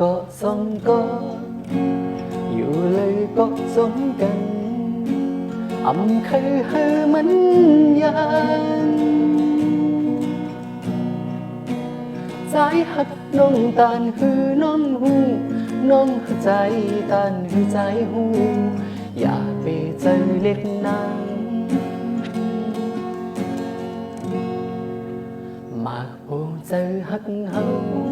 ก็สอยู่เลยก็สมกันอำคือเฮอมันยันสายหักน้องตานฮือน้องหูน้องหักใจตานฮือใจหูอย่าไปเจอเล็กนางมาโอเจหักเฮา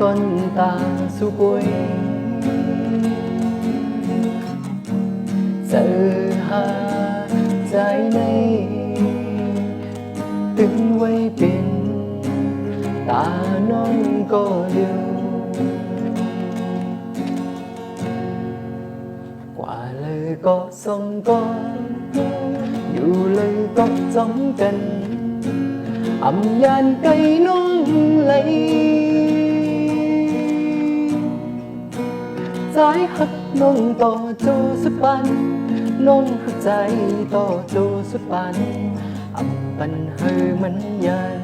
ต้นตาสุกวยเจอหาใจในตึงไว้เป็นตาน้องก็เดียวกว่าเลยก็สองก็อยู่เลยก็จ้องกันอำยานไก่น้องไหล ใจหักน้องต่อจูสุดปันน้องหักใจต่อจูสุดปันอำปันเฮอมันยัน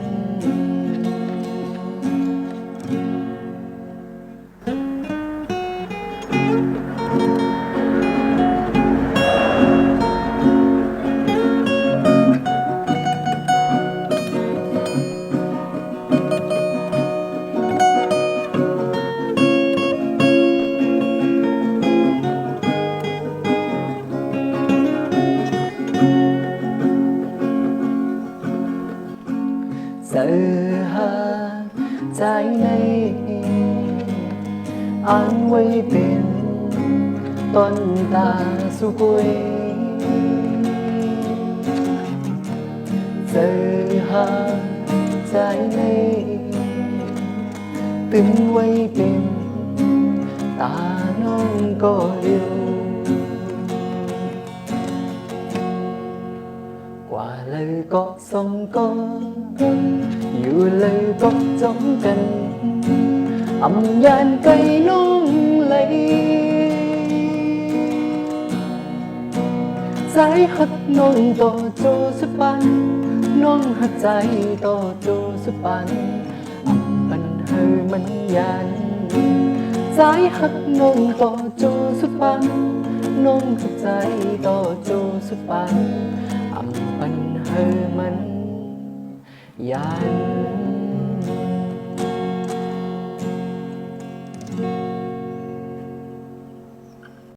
ใจในอ่านไว้เป็นต้นตาสุกุยเจอหาใองก็เดียวกว่าเลยก็สองก็อยู่เลยก็จ้องกันอำยานไก่น้องไหลใจหักน้องต่อโจสุปัน น้องหักใจต่อโจสุปันอำปันเฮมันยันใจหักน้องต่อโจสุปัน น้องหักใจต่อโจสุปันอำปันเฮมัน ยัน